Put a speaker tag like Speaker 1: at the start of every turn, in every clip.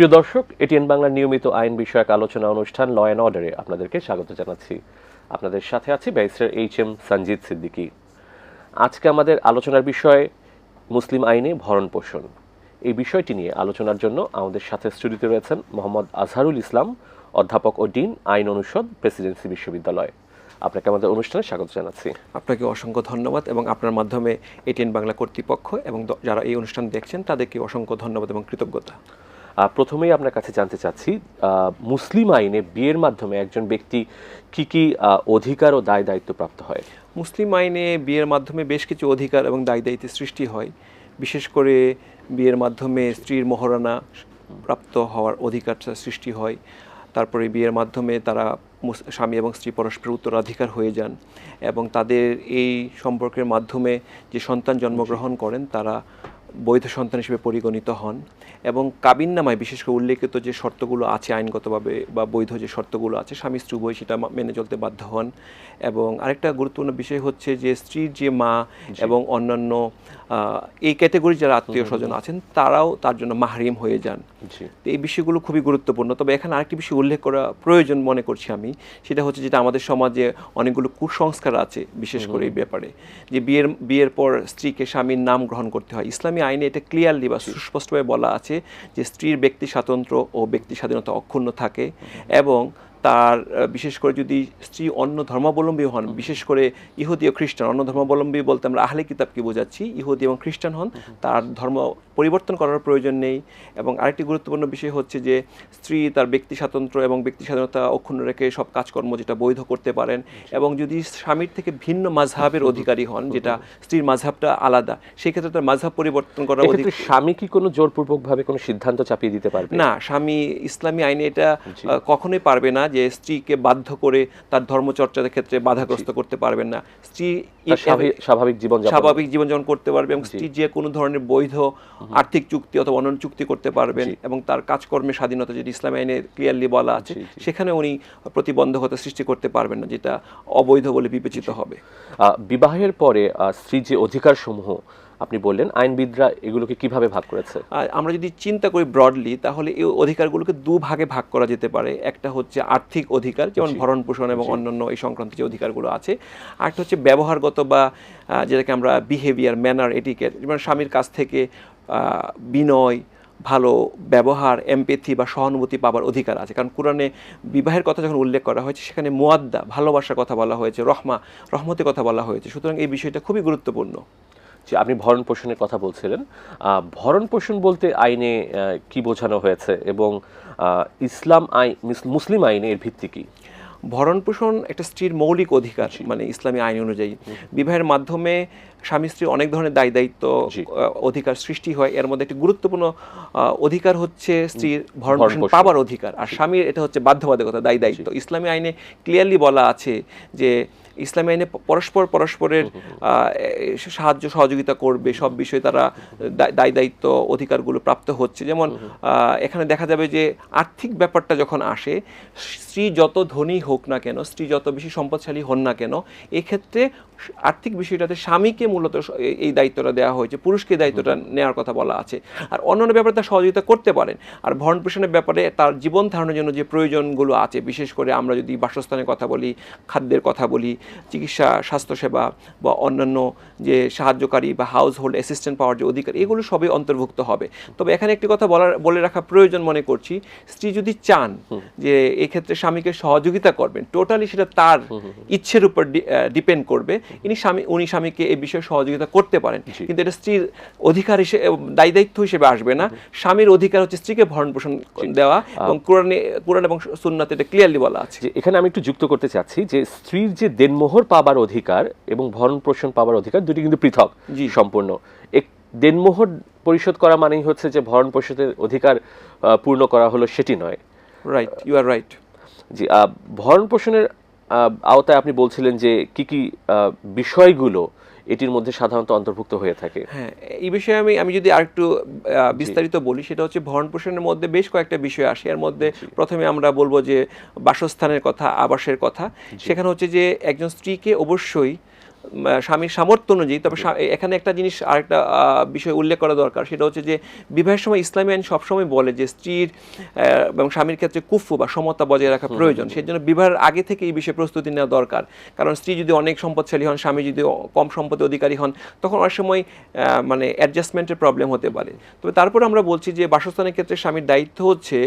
Speaker 1: প্রিয় দর্শক, এটিএন বাংলার নিয়মিত আইন বিষয়ক আলোচনা অনুষ্ঠান ল অ্যান্ড অর্ডারে আপনাদেরকে স্বাগত জানাচ্ছি। আপনাদের সাথে আছি barrister H M Sanjit Siddiqui. আজকে আমাদের আলোচনার বিষয়, মুসলিম আইনে ভরণ পোষণ। এই বিষয়টি নিয়ে আলোচনার জন্য আমাদের সাথে স্টুডিওতে রয়েছেন মোহাম্মদ আজহারুল ইসলাম, অধ্যাপক ও ডিন, আইন অনুষদ, প্রেসিডেন্সি বিশ্ববিদ্যালয়। আপনাকে আমাদের অনুষ্ঠানে স্বাগত জানাচ্ছি।
Speaker 2: আপনাকে অসংখ্য ধন্যবাদ এবং আপনার মাধ্যমে এটিএন বাংলা কর্তৃপক্ষ এবং যারা এই অনুষ্ঠান দেখছেন, তাদেরকে অসংখ্য ধন্যবাদ এবং কৃতজ্ঞতা।
Speaker 1: প্রথমেই আপনার কাছে জানতে চাচ্ছি মুসলিম আইনে বিয়ের মাধ্যমে একজন ব্যক্তি কি কি অধিকার ও দায় দায়িত্ব প্রাপ্ত হয়?
Speaker 2: মুসলিম আইনে বিয়ের মাধ্যমে বেশ কিছু অধিকার এবং দায় দায়িত্বের সৃষ্টি হয়। বিশেষ করে বিয়ের মাধ্যমে স্ত্রীর মহারণা প্রাপ্ত হওয়ার অধিকারটা সৃষ্টি হয়। তারপরে বিয়ের মাধ্যমে তারা স্বামী এবং স্ত্রী পরস্পর উত্তরাধিকার হয়ে যান এবং তাদের এই সম্পর্কের মাধ্যমে যে সন্তান জন্মগ্রহণ করেন, তারা বৈধ সন্তান হিসেবে পরিগণিত হন এবং কাবিননামায় বিশেষ করে উল্লেখিত যে শর্তগুলো আছে আইনগতভাবে বা বৈধ যে শর্তগুলো আছে স্বামী স্ত্রী উভয় সেটা মেনে চলতে বাধ্য হন। এবং আরেকটা গুরুত্বপূর্ণ বিষয় হচ্ছে যে স্ত্রীর যে মা এবং অন্যান্য এই ক্যাটাগরি যারা আত্মীয় স্বজন আছেন তারাও তার জন্য মাহরিম হয়ে যান। তো এই বিষয়গুলো খুবই গুরুত্বপূর্ণ। তবে এখানে আরেকটি বিষয় উল্লেখ করা প্রয়োজন মনে করছি আমি সেটা হচ্ছে যেটা আমাদের সমাজে অনেকগুলো কুসংস্কার আছে বিশেষ করে এই ব্যাপারে। যে বিয়ের বিয়ের পর স্ত্রীকে স্বামীর নাম গ্রহণ করতে হয় ইসলামী আইনে এটা ক্লিয়ারলি বা সুস্পষ্টভাবে বলা আছে যে স্ত্রীর ব্যক্তি স্বাতন্ত্র ও ব্যক্তি স্বাধীনতা অক্ষুণ্ণ থাকে এবং তার বিশেষ করে যদি স্ত্রী অন্য ধর্মাবলম্বী হন বিশেষ করে ইহুদি ও খ্রিস্টান অন্য ধর্মাবলম্বী বলতে আমরা আহলে কিতাবকে বোঝাচ্ছি ইহুদি এবং খ্রিস্টান হন তার ধর্ম পরিবর্তন করার প্রয়োজন নেই। এবং আরেকটি গুরুত্বপূর্ণ বিষয় হচ্ছে যে স্ত্রী তার ব্যক্তি স্বাতন্ত্র্য এবং ব্যক্তি স্বাধীনতা অক্ষুণ্ণ রেখে সব কাজকর্ম যেটা বৈধ করতে পারেন এবং যদি স্বামীর থেকে ভিন্ন মাঝহাবের অধিকারী হন যেটা স্ত্রীর মাঝহাবটা আলাদা সেক্ষেত্রে তার মাঝহাব পরিবর্তন করার
Speaker 1: এক্ষেত্রে
Speaker 2: অধিকার
Speaker 1: স্বামী কি কোনো জোরপূর্বকভাবে কোনো সিদ্ধান্ত চাপিয়ে দিতে পারবে?
Speaker 2: না স্বামী ইসলামী আইনে এটা কখনোই পারবে না যে স্ত্রীকে বাধ্য করে তার ধর্মচর্চার ক্ষেত্রে বাধাগ্রস্ত করতে পারবেন না। স্ত্রী
Speaker 1: স্বাভাবিক- জীবন
Speaker 2: স্বাভাবিক জীবনযাপন। করতে পারবে এবং স্ত্রী যে কোনো ধরনের বৈধ আর্থিক চুক্তি অথবা অন্যান্য চুক্তি করতে পারবেন এবং তার কাজকর্মের স্বাধীনতা যেটি ইসলাম আইনে ক্লিয়ারলি বলা আছে সেখানে উনি প্রতিবন্ধকতা সৃষ্টি করতে পারবেন না যেটা অবৈধ বলে বিবেচিত হবে।
Speaker 1: বিবাহের পরে আহ, স্ত্রীর যে অধিকার সমূহ আপনি বললেন আইনবিদরা এগুলোকে কীভাবে ভাগ করেছে?
Speaker 2: আমরা যদি চিন্তা করি ব্রডলি তাহলে এই অধিকারগুলোকে দু ভাগে ভাগ করা যেতে পারে। একটা হচ্ছে আর্থিক অধিকার যেমন ভরণ পোষণ এবং অন্যান্য এই সংক্রান্ত যে অধিকারগুলো আছে। আরেকটা হচ্ছে ব্যবহারগত বা যেটাকে আমরা বিহেভিয়ার ম্যানার এটিকেট যেমন স্বামীর কাছ থেকে বিনয় ভালো ব্যবহার এমপেথি বা সহানুভূতি পাবার অধিকার আছে। কারণ কোরআনে বিবাহের কথা যখন উল্লেখ করা হয়েছে সেখানে মোয়াদ্দা ভালোবাসার কথা বলা হয়েছে রহমা রহমতের কথা বলা হয়েছে। সুতরাং এই বিষয়টা খুবই গুরুত্বপূর্ণ।
Speaker 1: যে আপনি ভরণ পোষণের কথা বলছিলেন। ভরণ পোষণ বলতে আইনে কি বোঝানো হয়েছে এবং ইসলাম আইন মুসলিম আইনে এর ভিত্তি কি?
Speaker 2: ভরণ পোষণ একটা স্ত্রীর মৌলিক অধিকার মানে ইসলামী আইন অনুযায়ী। বিবাহের মাধ্যমে স্বামী স্ত্রী অনেক ধরনের দায় দায়িত্ব অধিকার সৃষ্টি হয়। এর মধ্যে একটি গুরুত্বপূর্ণ অধিকার হচ্ছে স্ত্রীর ভরণ পোষণ পাবার অধিকার। আর স্বামীর এটা হচ্ছে বাধ্যবাধকতা দায় দায়িত্ব। ইসলামী আইনে ক্লিয়ারলি বলা আছে যে ইসলামী আইনে পরস্পর পরস্পরের সাহায্য সহযোগিতা করবে সব বিষয়ে তারা দায় দায়িত্ব অধিকারগুলো প্রাপ্ত হচ্ছে। যেমন এখানে দেখা যাবে যে আর্থিক ব্যাপারটা যখন আসে স্ত্রী যত ধনী হোক না কেন স্ত্রী যত বেশি সম্পদশালী হন না কেন এক্ষেত্রে আর্থিক বিষয়টাতে স্বামীকে মূলত এই- দায়িত্বটা দেওয়া হয়েছে। পুরুষকে দায়িত্বটা নেওয়ার কথা বলা আছে। আর অন্যান্য ব্যাপারে তার সহযোগিতা করতে পারেন। আর ভরণ পোষণের ব্যাপারে তার জীবন ধারণের জন্য যে প্রয়োজনগুলো আছে বিশেষ করে আমরা যদি বাসস্থানের কথা বলি খাদ্যের কথা বলি চিকিৎসা স্বাস্থ্যসেবা বা অন্যান্য যে সাহায্যকারী বা হাউস হোল্ড অ্যাসিস্ট্যান্ট পাওয়ার যে অধিকার এগুলো সবই অন্তর্ভুক্ত হবে। তবে এখানে একটি কথা বলার বলে রাখা প্রয়োজন মনে করছি। স্ত্রী যদি চান যে এক্ষেত্রে স্বামীকে সহযোগিতা করবেন টোটালি সেটা তার ইচ্ছের উপর ডিপেন্ড করবে। ইনি স্বামী উনি স্বামীকে এই বিষয়ে সহযোগিতা করতে পারেন। কিন্তু এটা স্ত্রীর অধিকার হিসেবে দায়ী দায়িত্ব হিসেবে আসবে না। স্বামীর অধিকার হচ্ছে স্ত্রীকে ভরণ পোষণ দেওয়া এবং কোরআনে কোরআন এবং সুন্নাতে এটা ক্লিয়ারলি বলা আছে।
Speaker 1: যে এখানে আমি একটু যুক্ত করতে চাচ্ছি যে স্ত্রীর যে দেনমোহর পাবার অধিকার এবং ভরণ পোষণ পাবার অধিকার দুটি কিন্তু পৃথক
Speaker 2: জি।
Speaker 1: সম্পূর্ণ। এক দেনমোহর পরিশোধ করা মানেই হচ্ছে যে ভরণ পোষণের অধিকার পূর্ণ করা হলো সেটি নয়।
Speaker 2: রাইট ইউ আর রাইট
Speaker 1: জি ভরণ পোষণের আওতায় আপনি বলছিলেন যে কি কি বিষয়গুলো এটির মধ্যে সাধারণত অন্তর্ভুক্ত হয়ে থাকে।
Speaker 2: হ্যাঁ এই বিষয়ে আমি আমি যদি আরেকটু বিস্তারিত বলি সেটা হচ্ছে ভরণ পোষণের মধ্যে বেশ কয়েকটা বিষয় আসে। এর মধ্যে প্রথমে আমরা বলব যে বাসস্থানের কথা আবাসের কথা। সেখানে হচ্ছে যে একজন স্ত্রীকে অবশ্যই স্বামীর সামর্থ্য অনুযায়ী তবে এখানে একটা জিনিস আরেকটা বিষয় উল্লেখ করা দরকার সেটা হচ্ছে যে বিবাহের সময় ইসলামী আইন সবসময় বলে যে স্ত্রীর এবং স্বামীর ক্ষেত্রে কুফু বা সমতা বজায় রাখা প্রয়োজন। সেই জন্য বিবাহের আগে থেকে এই বিষয়ে প্রস্তুতি নেওয়া দরকার। কারণ স্ত্রী যদি অনেক সম্পদশালী হন স্বামী যদি কম সম্পদের অধিকারী হন তখন অনেক সময় মানে অ্যাডজাস্টমেন্টের প্রবলেম হতে পারে। তবে তারপর আমরা বলছি যে বাসস্থানের ক্ষেত্রে স্বামীর দায়িত্ব হচ্ছে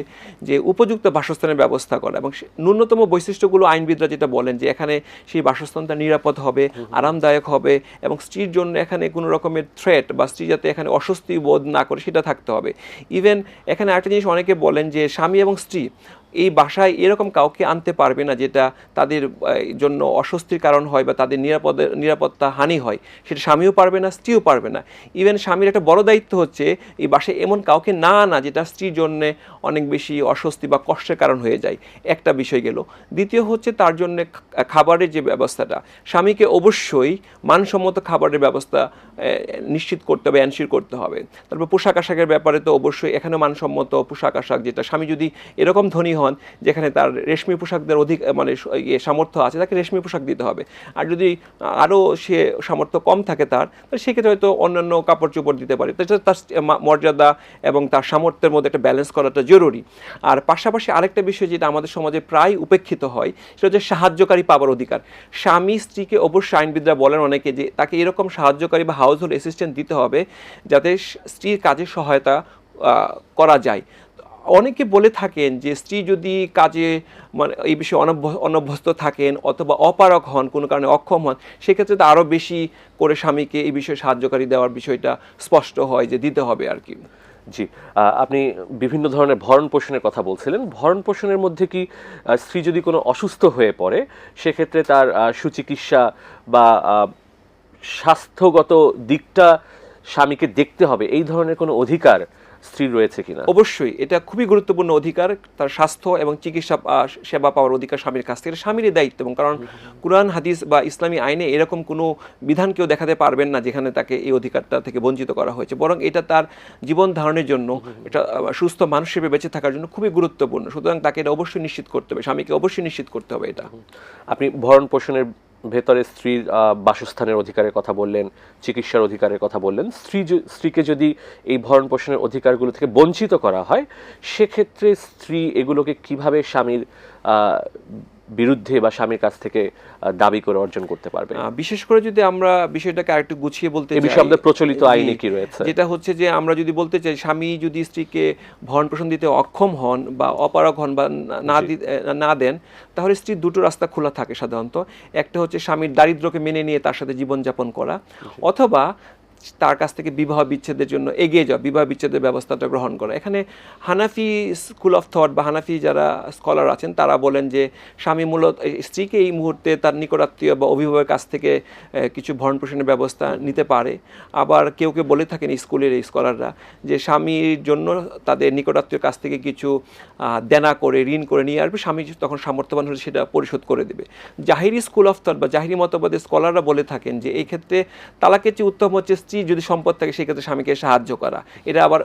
Speaker 2: যে উপযুক্ত বাসস্থানের ব্যবস্থা করা এবং ন্যূনতম বৈশিষ্ট্যগুলো আইনবিদরা যেটা বলেন যে এখানে সেই বাসস্থানটা নিরাপদ হবে। আরামদায়ক হবে এবং স্ত্রীর জন্য এখানে কোনো রকমের থ্রেট বা স্ত্রী যাতে এখানে অস্বস্তি বোধ না করে, সেটা থাকতে হবে। ইভেন এখানে একটা জিনিস অনেকে বলেন যে স্বামী এবং স্ত্রী এই বাসায় এরকম কাউকে আনতে পারবে না যেটা তাদের জন্য অস্বস্তির কারণ হয় বা তাদের নিরাপদের নিরাপত্তা হানি হয়। সেটা স্বামীও পারবে না, স্ত্রীও পারবে না। ইভেন স্বামীর একটা বড় দায়িত্ব হচ্ছে এই বাসায় এমন কাউকে না আনা যেটা স্ত্রীর জন্য অনেক বেশি অস্বস্তি বা কষ্টের কারণ হয়ে যায়। একটা বিষয় গেল। দ্বিতীয় হচ্ছে তার জন্য খাবারের যে ব্যবস্থাটা, স্বামীকে অবশ্যই মানসম্মত খাবারের ব্যবস্থা নিশ্চিত করতে হবে অ্যানশিওর করতে হবে। তারপর পোশাক আশাকের ব্যাপারে তো অবশ্যই এখানে মানসম্মত পোশাক আশাক যেটা স্বামী যদি এরকম ধনী হন, যেখানে তার রেশমি পোশাকদের অধিক মানে ইয়ে সামর্থ্য আছে, তাকে রেশমি পোশাক দিতে হবে। আর যদি আরও সে সামর্থ্য কম থাকে তার, তাহলে সেক্ষেত্রে হয়তো অন্যান্য কাপড় চোপড় দিতে পারে। তো এটা তার মর্যাদা এবং তার সামর্থ্যের মধ্যে একটা ব্যালেন্স করাটা জরুরি। আর পাশাপাশি আরেকটা বিষয় যেটা আমাদের সমাজে প্রায় উপেক্ষিত হয়, সেটা হচ্ছে সাহায্যকারী পাওয়ার অধিকার। স্বামী স্ত্রীকে অবশ্যই আইনবিদরা বলেন অনেকে যে, তাকে এরকম সাহায্যকারী বা হাউস হোল্ড অ্যাসিস্ট্যান্ট দিতে হবে যাতে স্ত্রীর কাজে সহায়তা করা যায়। অনেকে বলে থাকেন যে স্ত্রী যদি কাজে মানে এই বিষয়ে অনভ্য- অনভ্যস্ত থাকেন অথবা অপারক হন, কোনো কারণে অক্ষম হন, সেক্ষেত্রে তো আরও বেশি করে স্বামীকে এই বিষয়ে সাহায্যকারী দেওয়ার বিষয়টা স্পষ্ট হয় যে দিতে হবে আর কি।
Speaker 1: জি আপনি বিভিন্ন ধরনের ভরণ পোষণের কথা বলছিলেন। ভরণ পোষণের মধ্যে কি স্ত্রী যদি কোনো অসুস্থ হয়ে পড়ে, সেক্ষেত্রে তার সুচিকিৎসা বা স্বাস্থ্যগত দিকটা স্বামীকে দেখতে হবে। এই ধরনের কোনো অধিকার স্ত্রীর রয়েছে কিনা?
Speaker 2: অবশ্যই এটা খুবই গুরুত্বপূর্ণ অধিকার তার স্বাস্থ্য এবং চিকিৎসা সেবা পাওয়ার অধিকার স্বামীর কাছ থেকে এটা স্বামীরই দায়িত্ব এবং কারণ কোরআন হাদিস বা ইসলামী আইনে এরকম কোনো বিধান কেউ দেখাতে পারবেন না যেখানে তাকে এই অধিকারটা থেকে বঞ্চিত করা হয়েছে। বরং এটা তার জীবন ধারণের জন্য এটা সুস্থ মানুষ হিসেবে বেঁচে থাকার জন্য খুবই গুরুত্বপূর্ণ। সুতরাং তাকে এটা অবশ্যই নিশ্চিত করতে হবে স্বামীকে অবশ্যই নিশ্চিত করতে হবে এটা।
Speaker 1: আপনি ভরণ পোষণের ভেতরে স্ত্রীর বাসস্থানের অধিকারের কথা বললেন, চিকিৎসার অধিকারের কথা বললেন, স্ত্রী স্ত্রীকে যদি এই ভরণ পোষণের অধিকারগুলো থেকে বঞ্চিত করা হয়, সেক্ষেত্রে স্ত্রী এগুলোকে কীভাবে স্বামীর বিরুদ্ধে বা স্বামীর কাছ থেকে দাবি করে অর্জন করতে পারবে।
Speaker 2: বিশেষ করে যদি আমরা বিষয়টাকে আরেকটু গুছিয়ে বলতে
Speaker 1: বিষয়ে
Speaker 2: চাই,
Speaker 1: আমাদের প্রচলিত আইনে কি রয়েছে?
Speaker 2: যেটা হচ্ছে যে আমরা যদি বলতে চাই স্বামী যদি স্ত্রীকে ভরণ পোষণ দিতে অক্ষম হন বা অপারগ হন বা না- না না দেন তাহলে স্ত্রীর দুটো রাস্তা খোলা থাকে সাধারণত। একটা হচ্ছে স্বামীর দারিদ্র্যকে মেনে নিয়ে তার সাথে জীবনযাপন করা অথবা তার কাছ থেকে বিবাহ বিচ্ছেদের জন্য এগিয়ে যাওয়া, বিবাহ বিচ্ছেদের ব্যবস্থাটা গ্রহণ করা। এখানে হানাফি স্কুল অফ থট বা হানাফি যারা স্কলার আছেন, তারা বলেন যে স্বামী মূলত স্ত্রীকে এই মুহূর্তে তার নিকটাত্মীয় বা অভিভাবকের কাছ থেকে কিছু ভরণ পোষণের ব্যবস্থা নিতে পারে। আবার কেউ কেউ বলে থাকেন স্কুলের এই স্কলাররা যে স্বামীর জন্য তাদের নিকটাত্মীয় কাছ থেকে কিছু দেনা করে, ঋণ করে নিয়ে আসবে, স্বামী তখন সামর্থ্যবান হলে সেটা পরিশোধ করে দেবে। জাহিরি স্কুল অফ থট বা জাহিরি মতবাদের স্কলাররা বলে থাকেন যে এই ক্ষেত্রে তালাকের চেয়ে উত্তম হচ্ছে স্ত্রী যদি সম্পদ থাকে, সেই ক্ষেত্রে স্বামীকে সাহায্য করা। এটা আবার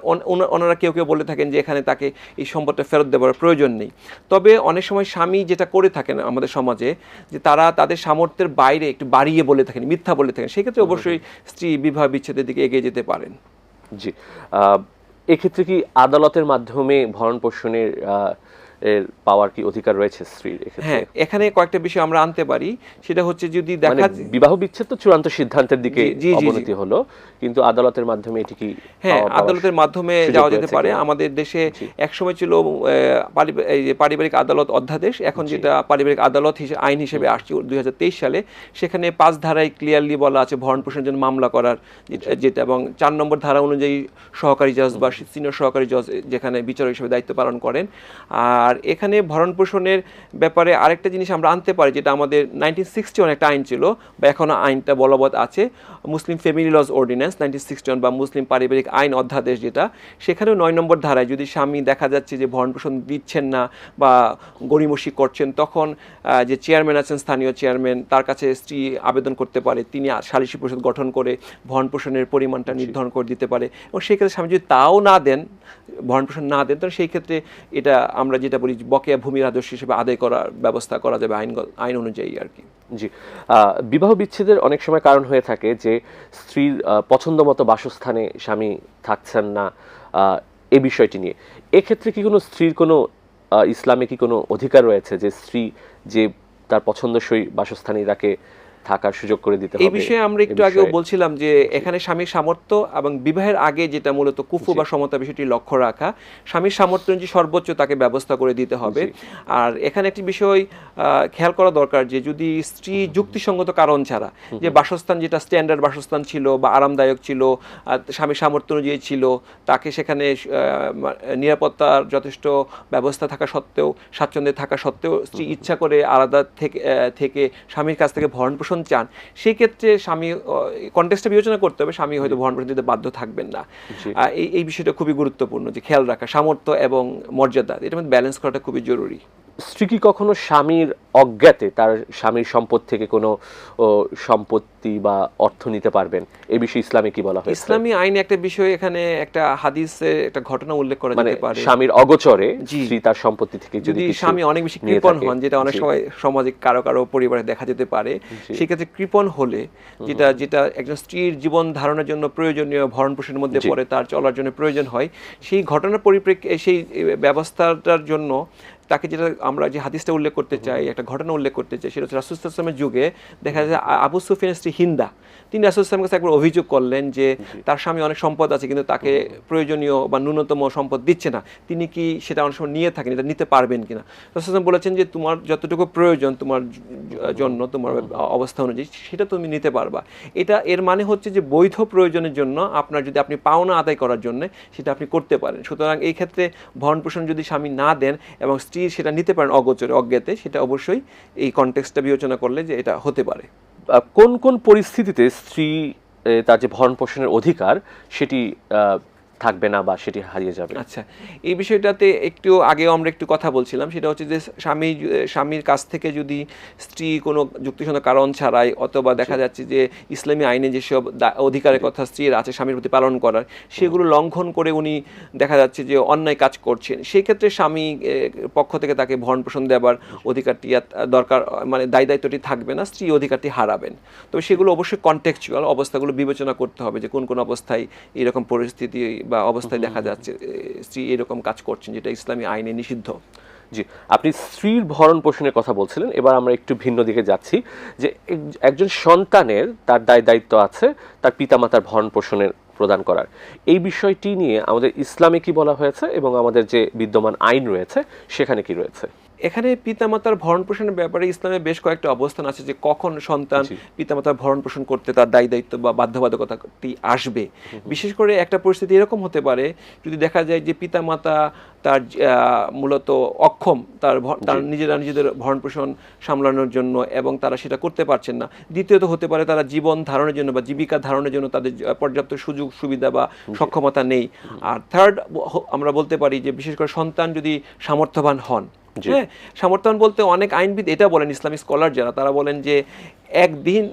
Speaker 2: ওনারা কেউ কেউ বলে থাকেন যে এখানে তাকে এই সম্পদটা ফেরত দেওয়ার প্রয়োজন নেই। তবে অনেক সময় স্বামী যেটা করে থাকেন আমাদের সমাজে, যে তারা তাদের সামর্থ্যের বাইরে একটু বাড়িয়ে বলে থাকেন, মিথ্যা বলে থাকেন সেক্ষেত্রে অবশ্যই স্ত্রী বিবাহ বিচ্ছেদের দিকে এগিয়ে যেতে পারেন।
Speaker 1: জি। এক্ষেত্রে কি আদালতের মাধ্যমে ভরণ পোষণের এর পাওয়ার কি অধিকার রয়েছে স্ত্রীর
Speaker 2: হ্যাঁ এখানে কয়েকটা বিষয় আমরা আনতে পারি। সেটা হচ্ছে যদি
Speaker 1: মানে
Speaker 2: দেখা
Speaker 1: বিবাহ বিচ্ছেদ তো চূড়ান্ত সিদ্ধান্তের দিকে। অবনতি হলো কিন্তু আদালতের মাধ্যমে এটি কি
Speaker 2: হ্যাঁ আদালতের মাধ্যমে যাওয়া যেতে পারে। আমাদের দেশে একসময় ছিল পারিবারিক আদালত অধ্যাদেশ। এখন যেটা পারিবারিক আদালত আইন হিসেবে আসছে দুই হাজার তেইশ সালে সেখানে পাঁচ ধারায় ক্লিয়ারলি বলা আছে ভরণ পোষণের জন্য মামলা করার যেটা- যেটা এবং চার নম্বর ধারা অনুযায়ী সহকারী জজ বা সিনিয়র সহকারী জজ যেখানে বিচারক হিসেবে দায়িত্ব পালন করেন। আর এখানে ভরণ পোষণের ব্যাপারে আরেকটা জিনিস আমরা আনতে পারি যেটা আমাদের নাইনটিন সিক্সটি একটা আইন ছিল বা এখনও আইনটা বলবৎ আছে Muslim family laws ordinance nineteen sixty বা মুসলিম পারিবারিক আইন অধ্যাদেশ যেটা সেখানেও নয় নম্বর ধারায় যদি স্বামী দেখা যাচ্ছে যে ভরণ পোষণ দিচ্ছেন না বা গড়িমসি করছেন তখন যে চেয়ারম্যান আছেন স্থানীয় চেয়ারম্যান তার কাছে স্ত্রী আবেদন করতে পারে তিনি সালিসি পরিষদ গঠন করে ভরণ পোষণের পরিমাণটা নির্ধারণ করে দিতে পারে। এবং সেই ক্ষেত্রে স্বামী যদি তাও না দেন ভরণ পোষণ না দেন তাহলে সেই ক্ষেত্রে এটা আমরা যেটা বলি, বকেয়া ভূমি রাজস্ব হিসেবে আদায় করার ব্যবস্থা করা যাবে আইন আইন অনুযায়ী আর কি।
Speaker 1: জি। বিবাহ বিচ্ছেদের অনেক সময় কারণ হয়ে থাকে যে স্ত্রীর পছন্দ মতো বাসস্থানে স্বামী থাকছেন না এই বিষয়টি নিয়ে। এক্ষেত্রে কি কোনো স্ত্রীর কোনো ইসলামে কি কোনো অধিকার রয়েছে যে স্ত্রী যে তার পছন্দসই বাসস্থানে তাকে থাকার সুযোগ করে দিতে হবে
Speaker 2: এই বিষয়ে আমরা একটু আগেও বলছিলাম যে এখানে স্বামীর সামর্থ্য এবং বিবাহের আগে যেটা মূলত কুফু বা সমতা বিষয়টি লক্ষ্য রাখা স্বামীর সামর্থ্য অনুযায়ী সর্বোচ্চ তাকে ব্যবস্থা করে দিতে হবে। আর এখানে একটি বিষয় খেয়াল করা দরকার যে যদি স্ত্রী যুক্তিসঙ্গত কারণ ছাড়া যে বাসস্থান যেটা স্ট্যান্ডার্ড বাসস্থান ছিল বা আরামদায়ক ছিল স্বামীর সামর্থ্য অনুযায়ী ছিল তাকে সেখানে নিরাপত্তার যথেষ্ট ব্যবস্থা থাকা সত্ত্বেও স্বাচ্ছন্দ্যে থাকা সত্ত্বেও স্ত্রী ইচ্ছা করে আলাদা থেকে থেকে স্বামীর কাছ থেকে ভরণ পোষণ চান সেই ক্ষেত্রে স্বামী কন্টেক্সটা বিবেচনা করতে হবে স্বামী হয়তো ভরণ পোষণ দিতে বাধ্য থাকবেন না। এই এই বিষয়টা খুবই গুরুত্বপূর্ণ যে খেয়াল রাখা সামর্থ্য এবং মর্যাদা এটার মধ্যে ব্যালেন্স করাটা খুবই জরুরি।
Speaker 1: স্ত্রী কি কখনো স্বামীর অজ্ঞাতে তার স্বামীর সম্পদ থেকে কোনো সম্পত্তি বা অর্থ নিতে পারবেন? এই বিষয়ে ইসলামে কি বলা হয়েছে?
Speaker 2: ইসলামী আইনে একটা বিষয় এখানে একটা হাদিসে একটা ঘটনা উল্লেখ করা
Speaker 1: মানে
Speaker 2: যেতে পারে।
Speaker 1: স্বামীর অগচরে স্ত্রী তার সম্পত্তি থেকে যদি
Speaker 2: স্বামী অনেক বেশি কৃপণ হন যেটা অনেক সময় সমাজে কারও কারও পরিবারে দেখা যেতে পারে সেক্ষেত্রে কৃপণ হলে যেটা যেটা একজন স্ত্রীর জীবন ধারণের জন্য প্রয়োজনীয় ভরণ পোষণের মধ্যে। পড়ে তার চলার জন্য প্রয়োজন হয় সেই ঘটনার পরিপ্রেক্ষিতে সেই ব্যবস্থাটার জন্য তাকে যেটা আমরা যে হাদিসটা উল্লেখ করতে চাই একটা ঘটনা উল্লেখ করতে চাই সেটা হচ্ছে রাসুলামের যুগে দেখা যায় আবু সুফিয়ানের স্ত্রী হিন্দা। তিনি রাসুলামের কাছে একবার অভিযোগ করলেন যে তার স্বামী অনেক সম্পদ আছে কিন্তু তাকে প্রয়োজনীয় বা ন্যূনতম সম্পদ দিচ্ছে না। তিনি কি সেটা অনেক সময় নিয়ে থাকেন এটা নিতে পারবেন কি কিনা রাসুলাম বলেছেন যে তোমার যতটুকু প্রয়োজন তোমার জন্য তোমার অবস্থা অনুযায়ী সেটা তুমি নিতে পারবা। এটা এর মানে হচ্ছে যে বৈধ প্রয়োজনের জন্য আপনার যদি আপনি পাওনা আদায় করার জন্য সেটা আপনি করতে পারেন। সুতরাং এই ক্ষেত্রে ভরণ পোষণ যদি স্বামী না দেন এবং স্ত্রী সেটা নিতে পারেন অগোচরে, অজ্ঞাতে, সেটা অবশ্যই এই কনটেক্সটটা বিবেচনা করলে যে এটা হতে পারে।
Speaker 1: কোন কোন পরিস্থিতিতে স্ত্রী তার যে ভরণ পোষণের অধিকার, সেটি থাকবে না বা সেটি হারিয়ে যাবে।
Speaker 2: আচ্ছা এই বিষয়টাতে একটু আগেও আমরা একটু কথা বলছিলাম সেটা হচ্ছে যে স্বামী স্বামীর কাছ থেকে যদি স্ত্রী কোনো যুক্তিসঙ্গত কারণ ছাড়াই অথবা দেখা যাচ্ছে যে ইসলামী আইনে যেসব অধিকারের কথা স্ত্রীর আছে স্বামীর প্রতি পালন করার সেগুলো লঙ্ঘন করে উনি দেখা যাচ্ছে যে অন্যায় কাজ করছেন সেই ক্ষেত্রে স্বামী পক্ষ থেকে তাকে ভরণ পোষণ দেওয়ার অধিকারটি আর দরকার মানে দায় দায়িত্বটি থাকবে না স্ত্রী অধিকারটি হারাবেন। তবে সেগুলো অবশ্যই কন্টেক্সচুয়াল অবস্থাগুলো বিবেচনা করতে হবে যে কোন কোন অবস্থায় এরকম পরিস্থিতি বা অবস্থায় দেখা যাচ্ছে স্ত্রী এরকম কাজ করছেন যেটা ইসলামী আইনে নিষিদ্ধ।
Speaker 1: জি আপনি স্ত্রীর ভরণ পোষণের কথা বলছিলেন এবার আমরা একটু ভিন্ন দিকে যাচ্ছি যে একজন সন্তানের তার দায় দায়িত্ব আছে তার পিতামাতার ভরণ পোষণের প্রদান করার। এই বিষয়টি নিয়ে আমাদের ইসলামে কি বলা হয়েছে এবং আমাদের যে বিদ্যমান আইন রয়েছে সেখানে কি রয়েছে?
Speaker 2: এখানে পিতামাতার ভরণ পোষণের ব্যাপারে ইসলামে বেশ কয়েকটা অবস্থান আছে যে কখন সন্তান। পিতামাতার ভরণ পোষণ করতে তার দায় দায়িত্ব বা বাধ্যবাধকতাটি আসবে। বিশেষ করে একটা পরিস্থিতি এরকম হতে পারে যদি দেখা যায় যে পিতামাতা তার মূলত অক্ষম তার তার নিজেরা নিজেদের ভরণ পোষণ সামলানোর জন্য এবং তারা সেটা করতে পারছেন না। দ্বিতীয়ত হতে পারে তারা জীবন ধারণের জন্য বা জীবিকা ধারণের জন্য তাদের পর্যাপ্ত সুযোগ সুবিধা বা সক্ষমতা নেই। আর থার্ড আমরা বলতে পারি যে বিশেষ করে সন্তান যদি সামর্থ্যবান হন। হ্যাঁ। সামর্থ্যবান বলতে অনেক আইনবিদ এটা বলেন ইসলামিক স্কলার যারা তারা বলেন যে একদিন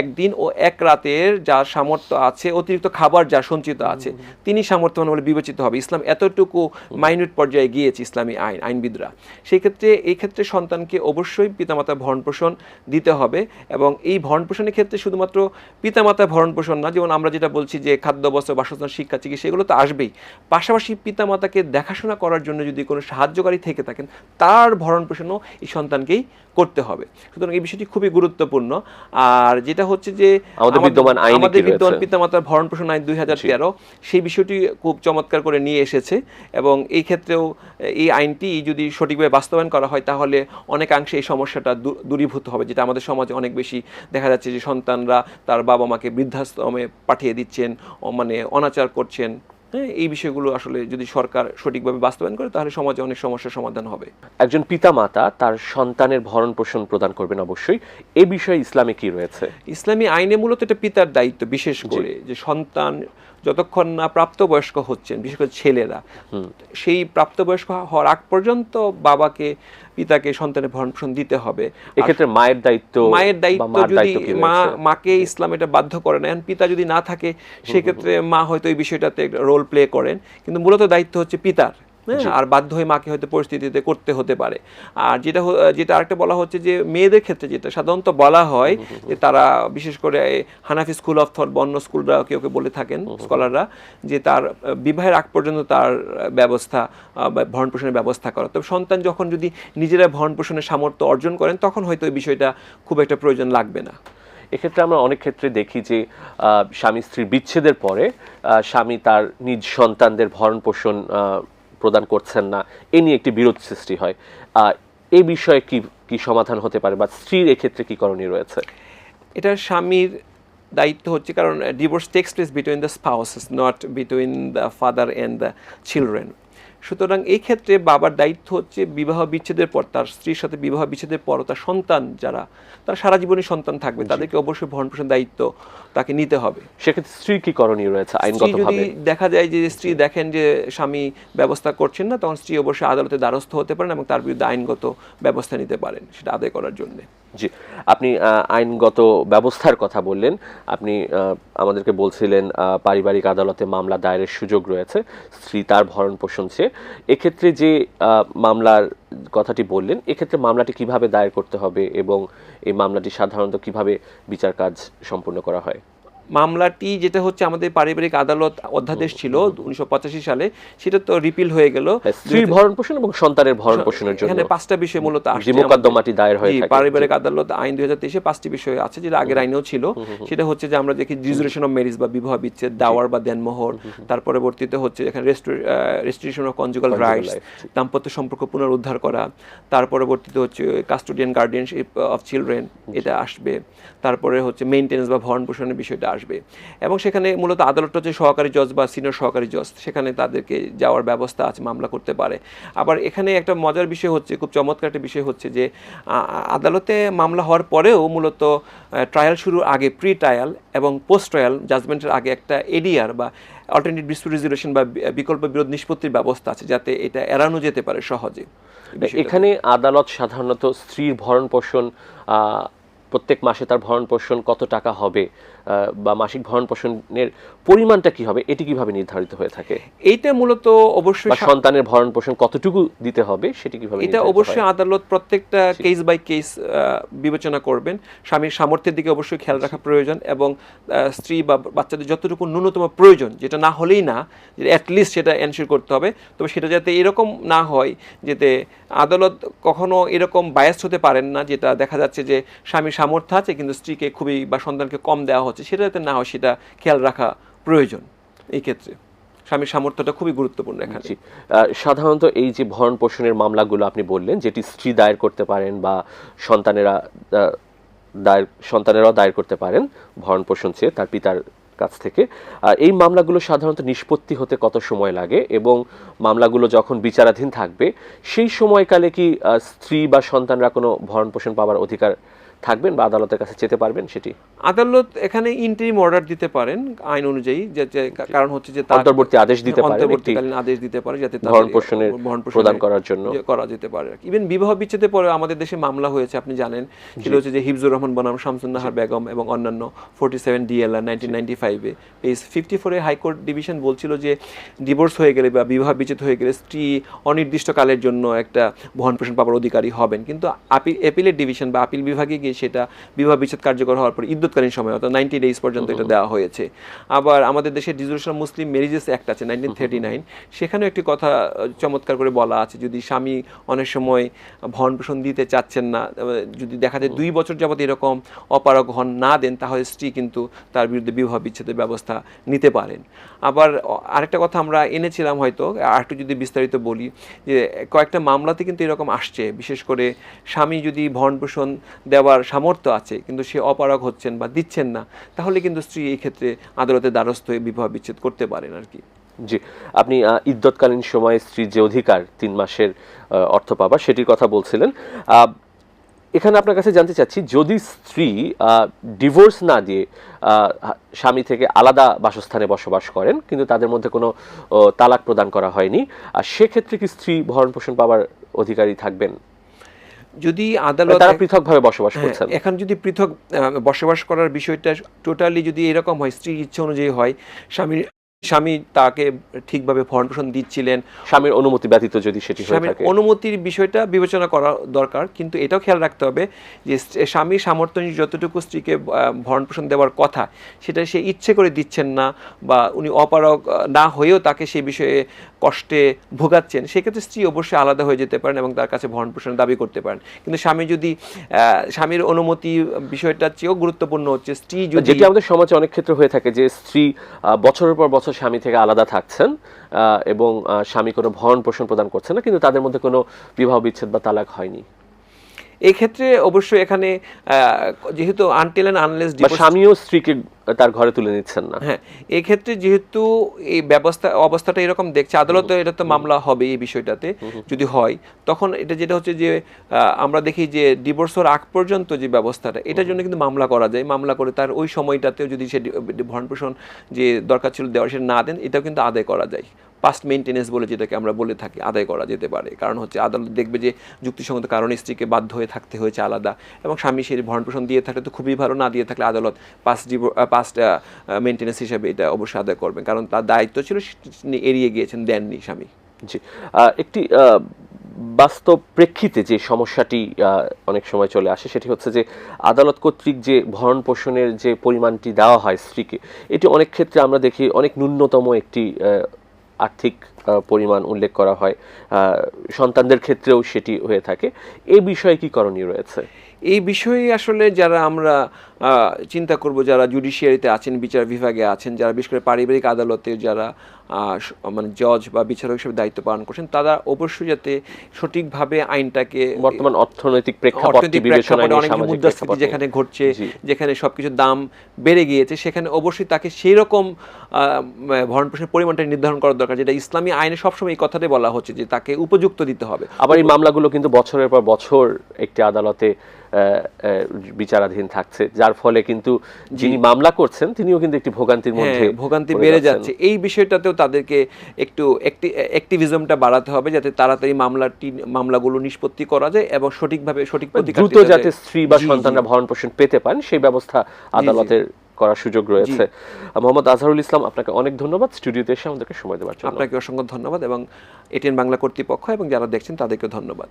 Speaker 2: একদিন ও এক রাতের যা সামর্থ্য আছে অতিরিক্ত খাবার যা সঞ্চিত আছে তিনি সামর্থ্যবান বলে বিবেচিত হবে। ইসলাম এতটুকু মাইনিউট পর্যায়ে গিয়েছে ইসলামী আইন আইনবিদরা। সেই ক্ষেত্রে এই ক্ষেত্রে সন্তানকে অবশ্যই পিতামাতার ভরণ পোষণ দিতে হবে এবং এই ভরণ পোষণের ক্ষেত্রে শুধুমাত্র পিতামাতার ভরণ পোষণ না যেমন আমরা যেটা বলছি যে খাদ্য বস্ত্র বাসস্থান শিক্ষা চিকিৎসা এগুলো তো আসবেই। পাশাপাশি পিতামাতাকে দেখাশোনা করার জন্য যদি কোনো সাহায্যকারী থেকে থাকেন তার ভরণ পোষণও এই সন্তানকেই করতে হবে। সুতরাং এই বিষয়টি খুবই গুরুত্বপূর্ণ। আর যেটা হচ্ছে যে
Speaker 1: আমাদের বিদ্যমান আইনে
Speaker 2: আমাদের বিদ্যমান পিতামাতার ভরণ পোষণ আইন দুই হাজার তেরো সেই বিষয়টি খুব চমৎকার করে নিয়ে এসেছে এবং এই ক্ষেত্রেও এই আইনটি যদি সঠিকভাবে বাস্তবায়ন করা হয় তাহলে অনেকাংশে এই সমস্যাটা দূরীভূত হবে যেটা আমাদের সমাজে অনেক বেশি দেখা যাচ্ছে যে সন্তানরা তার বাবা মাকে বৃদ্ধাশ্রমে পাঠিয়ে দিচ্ছেন মানে অনাচার করছেন। হ্যাঁ এই বিষয়গুলো আসলে যদি সরকার সঠিকভাবে বাস্তবায়ন করে তাহলে সমাজে অনেক সমস্যার সমাধান হবে।
Speaker 1: একজন পিতা মাতা তার সন্তানের ভরণ পোষণ প্রদান করবেন অবশ্যই। এ বিষয়ে ইসলামে কি রয়েছে?
Speaker 2: ইসলামী আইনে মূলত এটা পিতার দায়িত্ব বিশেষ করে যে সন্তান যতক্ষণ না প্রাপ্তবয়স্ক হচ্ছেন বিশেষ করে ছেলেরা সেই প্রাপ্তবয়স্ক হওয়ার আগ পর্যন্ত বাবাকে পিতাকে সন্তানের ভরণ পোষণ দিতে হবে।
Speaker 1: এক্ষেত্রে মায়ের দায়িত্ব
Speaker 2: মায়ের দায়িত্ব যদি মা মাকে ইসলাম এটা বাধ্য করে না পিতা যদি না থাকে সেক্ষেত্রে মা হয়তো এই বিষয়টাতে রোল প্লে করেন। কিন্তু মূলত দায়িত্ব হচ্ছে পিতার। হ্যাঁ। আর বাধ্য হয়ে মাকে হয়তো পরিস্থিতিতে করতে হতে পারে। আর যেটা যেটা আরেকটা বলা হচ্ছে যে মেয়েদের ক্ষেত্রে যেটা সাধারণত বলা হয় যে তারা বিশেষ করে হানাফি স্কুল অফ থট বন্য স্কুলরা কেউ কেউ বলে থাকেন স্কলাররা যে তার বিবাহের আগ পর্যন্ত তার ব্যবস্থা বা ভরণ পোষণের ব্যবস্থা করা। তবে সন্তান যখন যদি নিজেরা ভরণ পোষণের সামর্থ্য অর্জন করেন তখন হয়তো এই বিষয়টা খুব একটা প্রয়োজন লাগবে না।
Speaker 1: এক্ষেত্রে আমরা অনেক ক্ষেত্রে দেখি যে স্বামী স্ত্রীর বিচ্ছেদের পরে স্বামী তার নিজ সন্তানদের ভরণ পোষণ প্রদান করছেন না, এ নিয়ে একটি বিরোধ সৃষ্টি হয়। এই বিষয়ে কি কি সমাধান হতে পারে বা স্ত্রীর এক্ষেত্রে কি করণীয় রয়েছে?
Speaker 2: এটা স্বামীর দায়িত্ব হচ্ছে কারণ divorce takes place between the spouses not between the father and the children সুতরাং এই ক্ষেত্রে বাবার দায়িত্ব হচ্ছে বিবাহ বিচ্ছেদের পর তার স্ত্রীর সাথে বিবাহ বিচ্ছেদের পর তার সন্তান যারা তারা সারা জীবনই সন্তান থাকবে তাদেরকে অবশ্যই ভরণ পোষণ দায়িত্ব তাকে নিতে হবে।
Speaker 1: সেক্ষেত্রে স্ত্রীর কি করণীয় রয়েছে
Speaker 2: স্ত্রী যদি
Speaker 1: আইনগতভাবে
Speaker 2: দেখা যায় যে স্ত্রী দেখেন যে স্বামী ব্যবস্থা করছেন না তখন স্ত্রী অবশ্যই আদালতে দ্বারস্থ হতে পারেন এবং তার বিরুদ্ধে আইনগত ব্যবস্থা নিতে পারেন সেটা আদায় করার জন্য।
Speaker 1: জি। আপনি আইনগত ব্যবস্থার কথা বললেন। আপনি আমাদেরকে বলছিলেন পারিবারিক আদালতে মামলা দায়েরের সুযোগ রয়েছে, স্ত্রী তার ভরণ পোষণ চেয়ে। এক্ষেত্রে যে মামলার কথাটি বললেন, এক্ষেত্রে মামলাটি কীভাবে দায়ের করতে হবে এবং এই মামলাটি সাধারণত কীভাবে বিচার কাজ সম্পন্ন করা হয়?
Speaker 2: মামলাটি যেটা হচ্ছে আমাদের পারিবারিক আদালত অধ্যাদেশ ছিল উনিশশো পঁচাশি সালে সেটা তো রিপিল হয়ে গেল।
Speaker 1: স্ত্রীর ভরণ পোষণ এবং সন্তানের ভরণ পোষণের জন্য।
Speaker 2: এখানে পাঁচটা বিষয় মূলত আসছে।
Speaker 1: মোকদ্দমাটি দায়ের হয়ে থাকে।
Speaker 2: পারিবারিক আদালত আইন দুই হাজার তেইশে পাঁচটি বিষয় আছে যেটা আগের আইনেও ছিল। সেটা হচ্ছে যে আমরা দেখি রিজুলেশন অফ ম্যারিজ বা বিবাহ বিচ্ছেদ দাওয়ার বা দেনমোহর তার পরবর্তীতে হচ্ছে এখানে রেস্ট্রিকশন অফ কনজুগাল রাইটস দাম্পত্য সম্পর্ক পুনরুদ্ধার করা। তার পরবর্তীতে হচ্ছে কাস্টোডিয়ান গার্ডিয়ানশিপ অফ চিলড্রেন এটা আসবে। তারপরে হচ্ছে মেইনটেনেন্স বা ভরণ পোষণের বিষয়টা আসবে। এবং সেখানে মূলত আদালতটা হচ্ছে সহকারী জজ বা সিনিয়র সহকারী জজ, সেখানে তাদেরকে যাওয়ার ব্যবস্থা আছে, মামলা করতে পারে। আবার এখানে একটা মজার বিষয় হচ্ছে, খুব চমৎকার একটা বিষয় হচ্ছে যে আদালতে মামলা হওয়ার পরেও মূলত ট্রায়াল শুরুর আগে প্রি ট্রায়াল এবং পোস্ট ট্রায়াল জাজমেন্টের আগে একটা এডিআর বা অল্টারনেটিভ ডিসপিউট রেজুলেশন বা বিকল্প বিরোধ নিষ্পত্তির ব্যবস্থা আছে, যাতে এটা এড়ানো যেতে পারে সহজে।
Speaker 1: এখানে আদালত সাধারণত স্ত্রীর ভরণ পোষণ প্রত্যেক মাসে তার ভরণ পোষণ কত টাকা হবে বা মাসিক ভরণ পোষণের পরিমাণটা কি হবে এটি কীভাবে নির্ধারিত হয়ে থাকে?
Speaker 2: এইটা মূলত অবশ্যই
Speaker 1: সন্তানের ভরণ পোষণ কতটুকু দিতে হবে সেটি কীভাবে
Speaker 2: এটা অবশ্যই আদালত প্রত্যেকটা কেস বাই কেস বিবেচনা করবেন। স্বামীর সামর্থ্যের দিকে অবশ্যই খেয়াল রাখা প্রয়োজন এবং স্ত্রী বা বাচ্চাদের যতটুকু ন্যূনতম প্রয়োজন যেটা না হলেই না অ্যাটলিস্ট সেটা এনশিওর করতে হবে। তবে সেটা যাতে এরকম না হয় যেতে আদালত কখনো এরকম বায়াস হতে পারেন না যেটা দেখা যাচ্ছে যে স্বামীর সামর্থ্য আছে কিন্তু স্ত্রীকে খুবই বা সন্তানকে কম দেওয়া হচ্ছে। সেটা যাতে না হয়, সেটা খেয়াল রাখা প্রয়োজন এই ক্ষেত্রে। স্বামীর সামর্থ্যটা খুবই গুরুত্বপূর্ণ এখানে।
Speaker 1: সাধারণত এই যে ভরণ পোষণের মামলাগুলো আপনি বললেন, যেটি স্ত্রী দায়ের করতে পারেন বা সন্তানেরা দায়ের, সন্তানেরাও দায়ের করতে পারেন ভরণ পোষণ চেয়ে তার পিতার কাছ থেকে। এই মামলাগুলো সাধারণত নিষ্পত্তি হতে কত সময় লাগে এবং মামলাগুলো যখন বিচারাধীন থাকবে, সেই সময়কালে কি স্ত্রী বা সন্তানরা কোনো ভরণ পোষণ পাওয়ার অধিকার থাকবেন বা আদালতের কাছে যেতে পারবেন সেটি?
Speaker 2: আদালত এখানে ইন্টারিম অর্ডার দিতে পারেন আইন অনুযায়ী যে কারণ হচ্ছে যে তার-
Speaker 1: অন্তর্বর্তী আদেশ দিতে একটি
Speaker 2: অন্তর্বর্তীকালীন আদেশ দিতে পারে যাতে তাদের
Speaker 1: ভরণ পোষণের প্রদান করার জন্য।
Speaker 2: করা যেতে পারে ইভেন বিবাহ বিচ্ছেদের পরে আমাদের দেশে মামলা হয়েছে আপনি জানেন। সেটা হচ্ছে যে হিফজুর রহমান বনাম শামসুন্নাহার বেগম এবং অন্যান্য forty seven DLR nineteen ninety ফাইভে পেজ ফিফটি ফোরে হাইকোর্ট ডিভিশন বলছিল যে ডিভোর্স হয়ে গেলে বা বিবাহ বিচ্ছেদ হয়ে গেলে স্ত্রী অনির্দিষ্টকালের জন্য একটা ভরণ পোষণ পাবার অধিকারী হবেন। কিন্তু আপিল এপিলের ডিভিশন বা আপিল বিভাগে গিয়ে সেটা বিবাহ বিচ্ছেদ কার্যকর হওয়ার পর ইদ্যুৎকালীন সময় অর্থাৎ নাইনটি ডেজ পর্যন্ত এটা দেওয়া হয়েছে। আবার আমাদের দেশে ডিজলিউশন মুসলিম ম্যারেজেস অ্যাক্ট আছে নাইনটিন থার্টি নাইন সেখানেও একটি কথা চমৎকার করে বলা আছে যদি স্বামী অনেক সময় ভরণ পোষণ দিতে চাচ্ছেন না যদি দেখা যায় দুই বছর যাবত এরকম অপারগ হন না দেন তাহলে স্ত্রী কিন্তু তার বিরুদ্ধে বিবাহ বিচ্ছেদের ব্যবস্থা নিতে পারেন। আবার আরেকটা কথা আমরা এনেছিলাম হয়তো আর একটু যদি বিস্তারিত বলি যে কয়েকটা মামলাতে কিন্তু এরকম আসছে। বিশেষ করে স্বামী যদি ভরণ পোষণ দেওয়ার সামর্থ্য আছে কিন্তু সে অপারগ হচ্ছেন বা দিচ্ছেন না, তাহলে কিন্তু স্ত্রী এই ক্ষেত্রে আদালতে দ্বারস্থ হয়ে বিবাহ বিচ্ছেদ করতে পারেন আর কি।
Speaker 1: জি, আপনি ইদ্যৎকালীন সময়ে স্ত্রীর যে অধিকার, তিন মাসের অর্থ পাবার সেটির কথা বলছিলেন। এখানে আপনার কাছে জানতে চাচ্ছি, যদি স্ত্রী ডিভোর্স না দিয়ে স্বামী থেকে আলাদা বাসস্থানে বসবাস করেন, কিন্তু তাদের মধ্যে কোনো তালাক প্রদান করা হয়নি, আর সেক্ষেত্রে কি স্ত্রী ভরণ পোষণ পাওয়ার অধিকারী থাকবেন?
Speaker 2: যদি
Speaker 1: মানে
Speaker 2: আদালত
Speaker 1: তারা পৃথকভাবে বসবাস
Speaker 2: হ্যাঁ,
Speaker 1: করছেন।
Speaker 2: এখন যদি পৃথক বসবাস করার বিষয়টা টোটালি যদি এরকম হয় স্ত্রীর ইচ্ছা অনুযায়ী হয় স্বামীর স্বামী তাকে ঠিকভাবে ভরণ পোষণ দিচ্ছিলেন
Speaker 1: স্বামীর অনুমতি ব্যতীত যদি সেটি
Speaker 2: স্বামীর অনুমতির বিষয়টা বিবেচনা করা দরকার কিন্তু এটাও খেয়াল রাখতে হবে যে স্বামীর সামর্থ্য যতটুকু স্ত্রীকে ভরণ পোষণ দেওয়ার কথা সেটা সে ইচ্ছে করে দিচ্ছেন না বা উনি অপারগ আহ, না হয়েও তাকে সেই বিষয়ে কষ্টে ভোগাচ্ছেন সেক্ষেত্রে স্ত্রী অবশ্যই আলাদা হয়ে যেতে পারেন এবং তার কাছে ভরণ পোষণের দাবি করতে পারেন। কিন্তু স্বামী যদি স্বামীর অনুমতি বিষয়টার চেয়েও গুরুত্বপূর্ণ হচ্ছে স্ত্রী যদি
Speaker 1: আমাদের সমাজে অনেক ক্ষেত্রে হয়ে থাকে যে স্ত্রী বছরের পর বছর স্বামী থেকে আলাদা থাকছেন এবং স্বামী কোনো ভরণ পোষণ প্রদান করছেন না, কিন্তু তাদের মধ্যে কোনো বিবাহ বিচ্ছেদ বা তালাক হয়নি।
Speaker 2: এই ক্ষেত্রে অবশ্যই এখানে যেহেতু আনটিল অ্যান্ড আনলেস
Speaker 1: বা স্বামীও স্ত্রীকে তার ঘরে তুলে নিচ্ছেন না।
Speaker 2: হ্যাঁ এই ক্ষেত্রে যেহেতু এই ব্যবস্থা অবস্থাটা এরকম দেখছে আদালতে এটা তো মামলা হবে এই বিষয়টাতে যদি হয় তখন এটা যেটা হচ্ছে যে আহ, আমরা দেখি যে ডিভোর্স হওয়ার আগ পর্যন্ত যে ব্যবস্থাটা এটার জন্য কিন্তু মামলা করা যায়। মামলা করে তার ওই সময়টাতেও যদি সে ভরণ পোষণ যে দরকার ছিল দেওয়া সেটা না দেন এটাও কিন্তু আদায় করা যায়। পাস্ট মেনটেনেন্স বলে যেটাকে আমরা বলে থাকি, আদায় করা যেতে পারে। কারণ হচ্ছে আদালত দেখবে যে যুক্তিসঙ্গত কারণে স্ত্রীকে বাধ্য হয়ে থাকতে হয়েছে আলাদা এবং স্বামী সেই ভরণ পোষণ দিয়ে থাকলে তো খুবই ভালো, না দিয়ে থাকলে আদালত পাস্ট পাস্ট মেনটেনেন্স হিসাবে এটা অবশ্যই আদায় করবেন। কারণ তার দায়িত্ব ছিল এড়িয়ে গিয়েছেন, দেননি স্বামী।
Speaker 1: জি। একটি বাস্তব প্রেক্ষিতে যে সমস্যাটি অনেক সময় চলে আসে সেটি হচ্ছে যে আদালত কর্তৃক যে ভরণ পোষণের যে পরিমাণটি দেওয়া হয় স্ত্রীকে, এটি অনেক ক্ষেত্রে আমরা দেখি অনেক ন্যূনতম একটি আর্থিক পরিমাণ উল্লেখ করা হয় সন্তানদের ক্ষেত্রেও সেটি হয়ে থাকে। এ বিষয়ে কি করণীয় রয়েছে?
Speaker 2: এই বিষয়ে আসলে যারা আমরা চিন্তা করব যারা জুডিশিয়ারিতে আছেন বিচার বিভাগে আছেন যারা বিশেষ করে পারিবারিক আদালতে যারা মানে জজ বা বিচারক হিসেবে দায়িত্ব পালন করছেন তারা অবশ্যই যাতে সঠিকভাবে আইনটাকে
Speaker 1: বর্তমান অর্থনৈতিক
Speaker 2: প্রেক্ষাপটে অনেক মুদ্রাস্ফীতি
Speaker 1: প্রেক্ষাপট
Speaker 2: যেখানে ঘটছে। যেখানে সবকিছুর দাম বেড়ে গিয়েছে সেখানে অবশ্যই তাকে সেই রকম ভরণ পোষণের পরিমাণটা নির্ধারণ করা দরকার যেটা ইসলামী আইনে সবসময় এই কথাটাই বলা হচ্ছে যে তাকে উপযুক্ত দিতে হবে
Speaker 1: আবার এই মামলাগুলো কিন্তু বছরের পর বছর একটি আদালতে বিচারাধীন থাকছে যার ফলে কিন্তু যিনি মামলা করছেন তিনিও কিন্তু একটি ভোগান্তির মধ্যে
Speaker 2: হ্যাঁ, ভোগান্তি বেড়ে যাচ্ছে। এই বিষয়টাতেও তাদেরকে একটু অ্যাক্টিভিজমটা বাড়াতে হবে যাতে তাড়াতাড়ি মামলাটি মামলাগুলো নিষ্পত্তি করা যায় এবং সঠিকভাবে সঠিক
Speaker 1: দ্রুত যাতে স্ত্রী বা। সন্তানরা ভরণ পোষণ পেতে পান সেই ব্যবস্থা আদালতের করার সুযোগ রয়েছে। মোহাম্মদ আজহারুল ইসলাম আপনাকে অনেক ধন্যবাদ। স্টুডিওতে এসে আমাদেরকে সময় দেওয়ার জন্য।
Speaker 2: আপনাকে অসংখ্য ধন্যবাদ এবং এটিএন বাংলা কর্তৃপক্ষ এবং যারা দেখছেন তাদেরকে ধন্যবাদ।